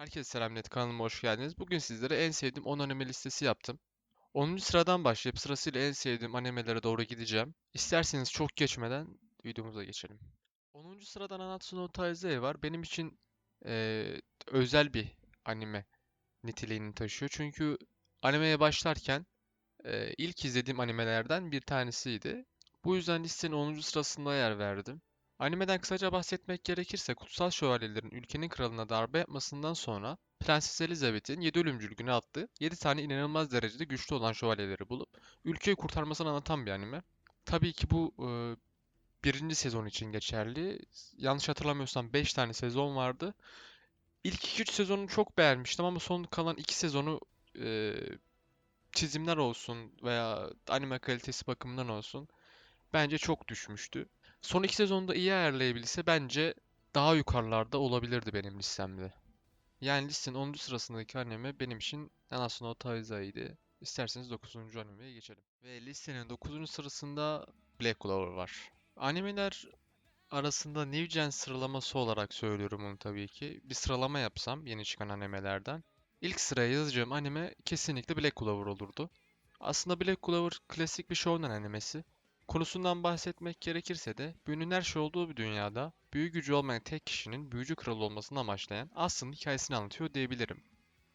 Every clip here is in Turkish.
Herkese selam net kanalıma hoş geldiniz. Bugün sizlere en sevdiğim 10 anime listesi yaptım. 10. sıradan başlayıp sırasıyla en sevdiğim animelere doğru gideceğim. İsterseniz çok geçmeden videomuza geçelim. 10. sıradan Nanatsu no Taizai var. Benim için eee, özel bir anime niteliğini taşıyor. Çünkü animeye başlarken eee, ilk izlediğim animelerden bir tanesiydi. Bu yüzden listenin 10. sırasında yer verdim. Animeden kısaca bahsetmek gerekirse Kutsal Şövalyelerin ülkenin kralına darbe yapmasından sonra Prenses Elizabeth'in 7 ölümcül günü attığı 7 tane inanılmaz derecede güçlü olan şövalyeleri bulup ülkeyi kurtarmasını anlatan bir anime. Tabii ki bu e, birinci sezon için geçerli. Yanlış hatırlamıyorsam 5 tane sezon vardı. İlk 2-3 sezonu çok beğenmiştim ama son kalan 2 sezonu e, çizimler olsun veya anime kalitesi bakımından olsun bence çok düşmüştü. Son iki sezonda iyi ayarlayabilse bence daha yukarılarda olabilirdi benim listemde. Yani listenin 10. sırasındaki anime benim için Nanatsu no Taizai'ydi. İsterseniz 9. animeye geçelim. Ve listenin 9. sırasında Black Clover var. Animeler arasında New Gen sıralaması olarak söylüyorum bunu tabii ki. Bir sıralama yapsam yeni çıkan animelerden. İlk sıraya yazacağım anime kesinlikle Black Clover olurdu. Aslında Black Clover klasik bir shonen animesi. Konusundan bahsetmek gerekirse de büyünün her şey olduğu bir dünyada büyü gücü olmayan tek kişinin büyücü kral olmasını amaçlayan Aslı'nın hikayesini anlatıyor diyebilirim.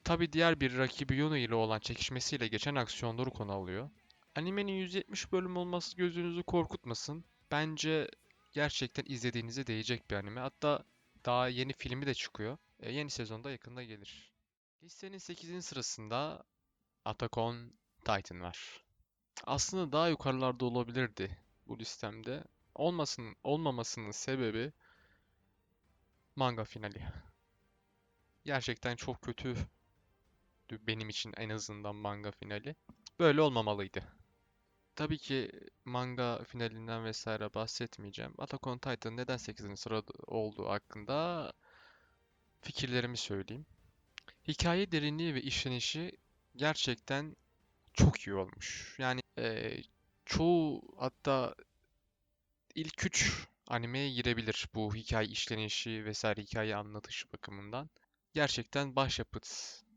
Tabi diğer bir rakibi Yuno ile olan çekişmesiyle geçen aksiyonları konu alıyor. Animenin 170 bölüm olması gözünüzü korkutmasın. Bence gerçekten izlediğinize değecek bir anime. Hatta daha yeni filmi de çıkıyor. E, yeni sezonda yakında gelir. Listenin 8. sırasında Attack Titan var. Aslında daha yukarılarda olabilirdi bu listemde. Olmasın, olmamasının sebebi manga finali. Gerçekten çok kötü benim için en azından manga finali. Böyle olmamalıydı. Tabii ki manga finalinden vesaire bahsetmeyeceğim. Attack on Titan neden 8. sırada olduğu hakkında fikirlerimi söyleyeyim. Hikaye derinliği ve işlenişi gerçekten çok iyi olmuş. Yani eee, çoğu hatta ilk üç animeye girebilir bu hikaye işlenişi vesaire hikaye anlatışı bakımından. Gerçekten başyapıt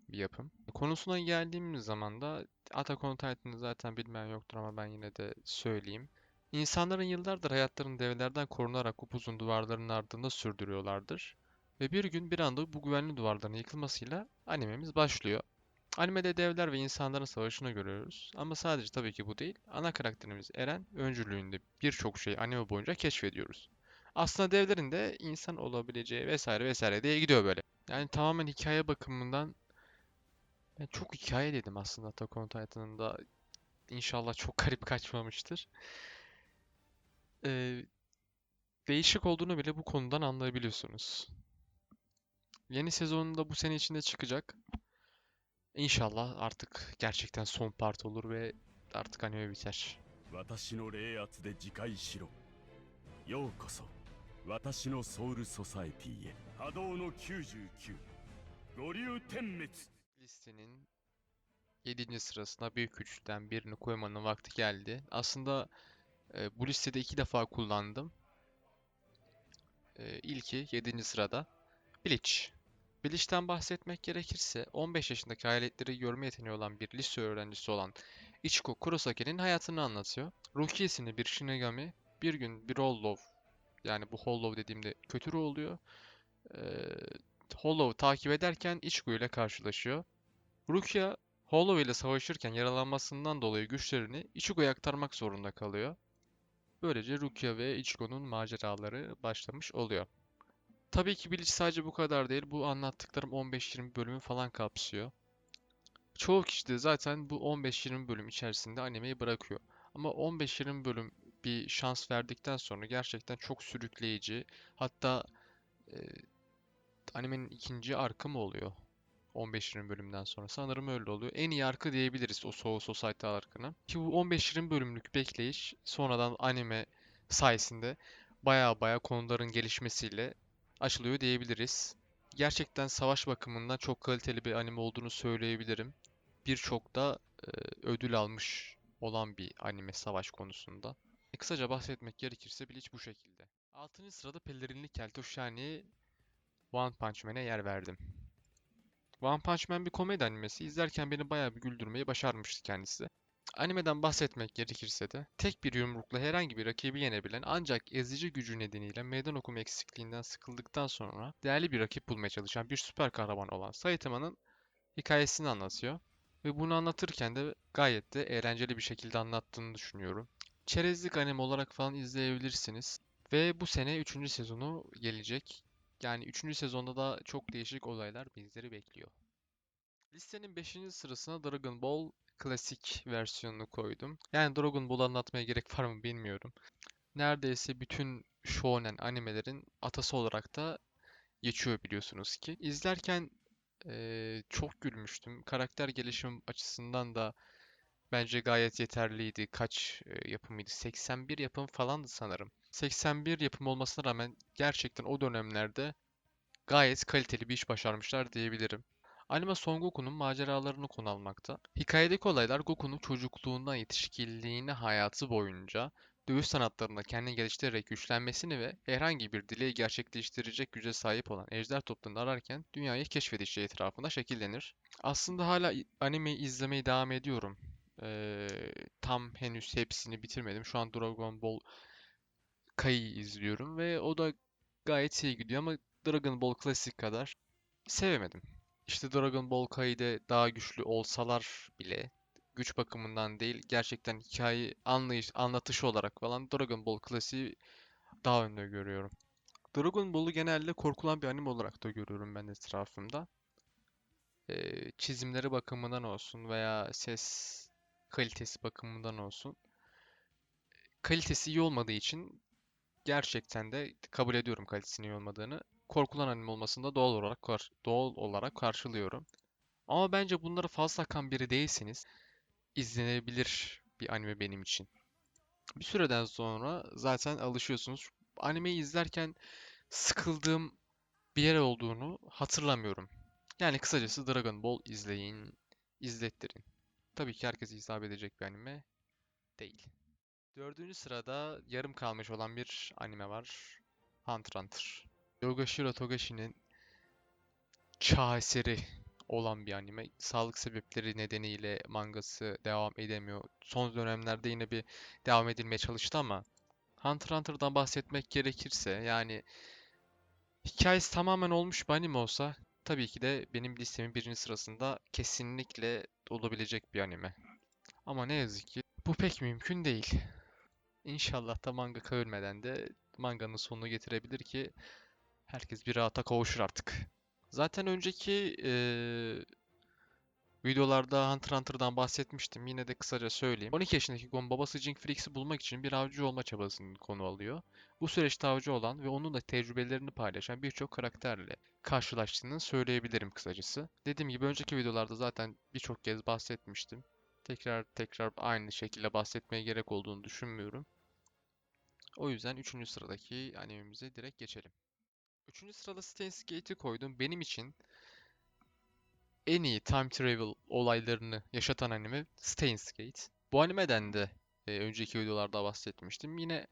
bir yapım. Konusuna geldiğimiz zaman da Attack on Titan'ı zaten bilmeyen yoktur ama ben yine de söyleyeyim. İnsanların yıllardır hayatlarını devlerden korunarak upuzun duvarların ardında sürdürüyorlardır. Ve bir gün bir anda bu güvenli duvarların yıkılmasıyla animemiz başlıyor. Animede devler ve insanların savaşını görüyoruz. Ama sadece tabii ki bu değil. Ana karakterimiz Eren öncülüğünde birçok şeyi anime boyunca keşfediyoruz. Aslında devlerin de insan olabileceği vesaire vesaire diye gidiyor böyle. Yani tamamen hikaye bakımından ben çok hikaye dedim aslında Attack on Titan'ın da inşallah çok garip kaçmamıştır. Ee, değişik olduğunu bile bu konudan anlayabiliyorsunuz. Yeni sezonunda bu sene içinde çıkacak. İnşallah artık gerçekten son part olur ve artık anime biter. 私の霊圧で自戒しろようこそ私のソウルソサエティへ波動の99五竜点滅 Listenin 7. sırasına büyük üçlüden birini koymanın vakti geldi. Aslında e, bu listede iki defa kullandım. E, ilki 7. sırada Bleach. Bleach'ten bahsetmek gerekirse 15 yaşındaki hayaletleri görme yeteneği olan bir lise öğrencisi olan Ichiko Kurosaki'nin hayatını anlatıyor. Ruki isimli bir Shinigami bir gün bir Hollow yani bu Hollow dediğimde kötü ruh oluyor. Ee, Hollow'u takip ederken Ichigo ile karşılaşıyor. Rukia Hollow ile savaşırken yaralanmasından dolayı güçlerini Ichigo'ya aktarmak zorunda kalıyor. Böylece Rukia ve Ichigo'nun maceraları başlamış oluyor. Tabii ki Bleach sadece bu kadar değil. Bu anlattıklarım 15-20 bölümü falan kapsıyor. Çoğu kişi de zaten bu 15-20 bölüm içerisinde animeyi bırakıyor. Ama 15-20 bölüm bir şans verdikten sonra gerçekten çok sürükleyici. Hatta e, animenin ikinci arkı mı oluyor? 15-20 bölümden sonra. Sanırım öyle oluyor. En iyi arka diyebiliriz o Soul Society arkını. Ki bu 15-20 bölümlük bekleyiş sonradan anime sayesinde baya baya konuların gelişmesiyle açılıyor diyebiliriz. Gerçekten savaş bakımından çok kaliteli bir anime olduğunu söyleyebilirim. Birçok da e, ödül almış olan bir anime savaş konusunda. E, kısaca bahsetmek gerekirse Bleach bu şekilde. 6. sırada Pelerinli Keltoş yani One Punch Man'e yer verdim. One Punch Man bir komedi animesi. İzlerken beni bayağı bir güldürmeyi başarmıştı kendisi. Animeden bahsetmek gerekirse de tek bir yumrukla herhangi bir rakibi yenebilen ancak ezici gücü nedeniyle meydan okuma eksikliğinden sıkıldıktan sonra değerli bir rakip bulmaya çalışan bir süper kahraman olan Saitama'nın hikayesini anlatıyor. Ve bunu anlatırken de gayet de eğlenceli bir şekilde anlattığını düşünüyorum. Çerezlik anime olarak falan izleyebilirsiniz. Ve bu sene 3. sezonu gelecek. Yani 3. sezonda da çok değişik olaylar bizleri bekliyor. Listenin 5. sırasına Dragon Ball klasik versiyonunu koydum. Yani Dragon Ball anlatmaya gerek var mı bilmiyorum. Neredeyse bütün shonen animelerin atası olarak da geçiyor biliyorsunuz ki. İzlerken eee, çok gülmüştüm. Karakter gelişim açısından da bence gayet yeterliydi. Kaç e, yapımıydı? 81 yapım falandı sanırım. 81 yapım olmasına rağmen gerçekten o dönemlerde gayet kaliteli bir iş başarmışlar diyebilirim. Anime Son Goku'nun maceralarını konu almakta. Hikayedeki olaylar Goku'nun çocukluğundan yetişkinliğine hayatı boyunca dövüş sanatlarında kendini geliştirerek güçlenmesini ve herhangi bir dileği gerçekleştirecek güce sahip olan ejder topluluğunu ararken dünyayı keşfedeceği etrafında şekillenir. Aslında hala animeyi izlemeye devam ediyorum. Ee, tam henüz hepsini bitirmedim. Şu an Dragon Ball Kai'yi izliyorum ve o da gayet iyi gidiyor ama Dragon Ball Classic kadar sevemedim. İşte Dragon Ball Kai'de daha güçlü olsalar bile güç bakımından değil gerçekten hikaye anlayış anlatışı olarak falan Dragon Ball Classic'i daha önde görüyorum. Dragon Ball'u genelde korkulan bir anime olarak da görüyorum ben etrafımda. Ee, çizimleri bakımından olsun veya ses kalitesi bakımından olsun. Kalitesi iyi olmadığı için gerçekten de kabul ediyorum kalitesinin iyi olmadığını. Korkulan anime olmasını da doğal olarak doğal olarak karşılıyorum. Ama bence bunları fazla takan biri değilseniz izlenebilir bir anime benim için. Bir süreden sonra zaten alışıyorsunuz. Animeyi izlerken sıkıldığım bir yer olduğunu hatırlamıyorum. Yani kısacası Dragon Ball izleyin, izlettirin. Tabii ki herkese hitap edecek bir anime değil. Dördüncü sırada yarım kalmış olan bir anime var. Hunter Hunter. Yogashiro Togashi'nin çağ eseri olan bir anime. Sağlık sebepleri nedeniyle mangası devam edemiyor. Son dönemlerde yine bir devam edilmeye çalıştı ama Hunter Hunter'dan bahsetmek gerekirse yani hikayesi tamamen olmuş bir anime olsa tabii ki de benim listemin birinci sırasında kesinlikle olabilecek bir anime. Ama ne yazık ki bu pek mümkün değil. İnşallah da manga ölmeden de manganın sonunu getirebilir ki herkes bir rahata kavuşur artık. Zaten önceki eee, videolarda Hunter Hunter'dan bahsetmiştim. Yine de kısaca söyleyeyim. 12 yaşındaki Gon babası Jing Freaks'i bulmak için bir avcı olma çabasını konu alıyor. Bu süreçte avcı olan ve onunla tecrübelerini paylaşan birçok karakterle karşılaştığını söyleyebilirim kısacası. Dediğim gibi önceki videolarda zaten birçok kez bahsetmiştim. Tekrar tekrar aynı şekilde bahsetmeye gerek olduğunu düşünmüyorum. O yüzden 3. sıradaki animemize direkt geçelim. 3. sırada Steins Gate'i koydum. Benim için en iyi time travel olaylarını yaşatan anime Steins Gate. Bu animeden de e, önceki videolarda bahsetmiştim. Yine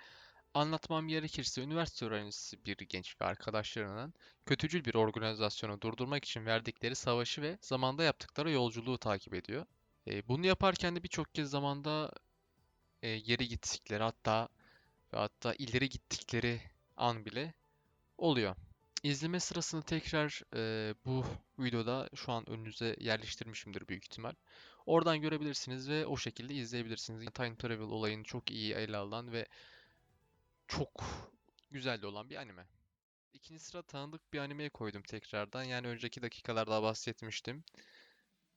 anlatmam gerekirse üniversite öğrencisi bir genç ve arkadaşlarının kötücül bir organizasyonu durdurmak için verdikleri savaşı ve zamanda yaptıkları yolculuğu takip ediyor. E, bunu yaparken de birçok kez zamanda e, geri gittikleri hatta ve hatta ileri gittikleri an bile oluyor. İzleme sırasını tekrar e, bu videoda şu an önünüze yerleştirmişimdir büyük ihtimal. Oradan görebilirsiniz ve o şekilde izleyebilirsiniz. Time Travel olayını çok iyi ele alan ve çok güzel olan bir anime. İkinci sıra tanıdık bir animeye koydum tekrardan. Yani önceki dakikalarda bahsetmiştim.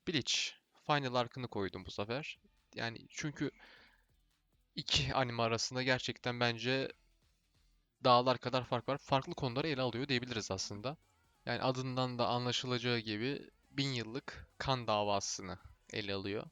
Bleach. Final Arc'ını koydum bu sefer. Yani çünkü iki anime arasında gerçekten bence dağlar kadar fark var. Farklı konuları ele alıyor diyebiliriz aslında. Yani adından da anlaşılacağı gibi bin yıllık kan davasını ele alıyor.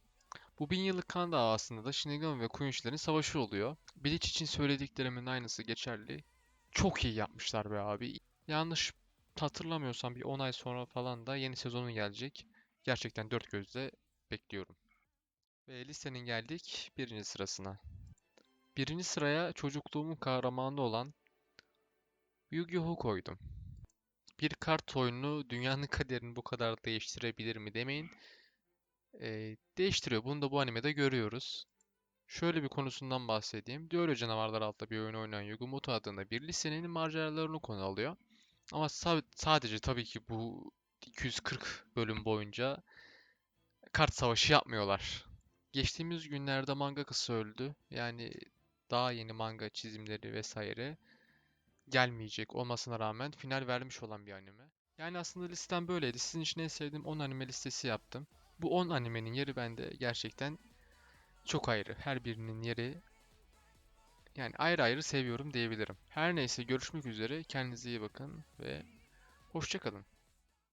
Bu bin yıllık kan davasında da Shinigami ve Quincy'lerin savaşı oluyor. Bleach için söylediklerimin aynısı geçerli. Çok iyi yapmışlar be abi. Yanlış hatırlamıyorsam bir 10 ay sonra falan da yeni sezonun gelecek. Gerçekten dört gözle bekliyorum. Ve listenin geldik birinci sırasına. Birinci sıraya çocukluğumun kahramanı olan Yu-Gi-Oh koydum. bir kart oyunu dünyanın kaderini bu kadar değiştirebilir mi demeyin. Ee, değiştiriyor. Bunu da bu animede görüyoruz. Şöyle bir konusundan bahsedeyim. Diyor Canavarlar adlı bir oyun oynayan Yugumoto adında bir lisenin maceralarını konu alıyor. Ama sa- sadece tabii ki bu 240 bölüm boyunca kart savaşı yapmıyorlar. Geçtiğimiz günlerde mangakası öldü. Yani daha yeni manga çizimleri vesaire gelmeyecek olmasına rağmen final vermiş olan bir anime. Yani aslında listem böyleydi. Sizin için en sevdiğim 10 anime listesi yaptım. Bu 10 animenin yeri bende gerçekten çok ayrı. Her birinin yeri yani ayrı ayrı seviyorum diyebilirim. Her neyse görüşmek üzere. Kendinize iyi bakın ve hoşça kalın.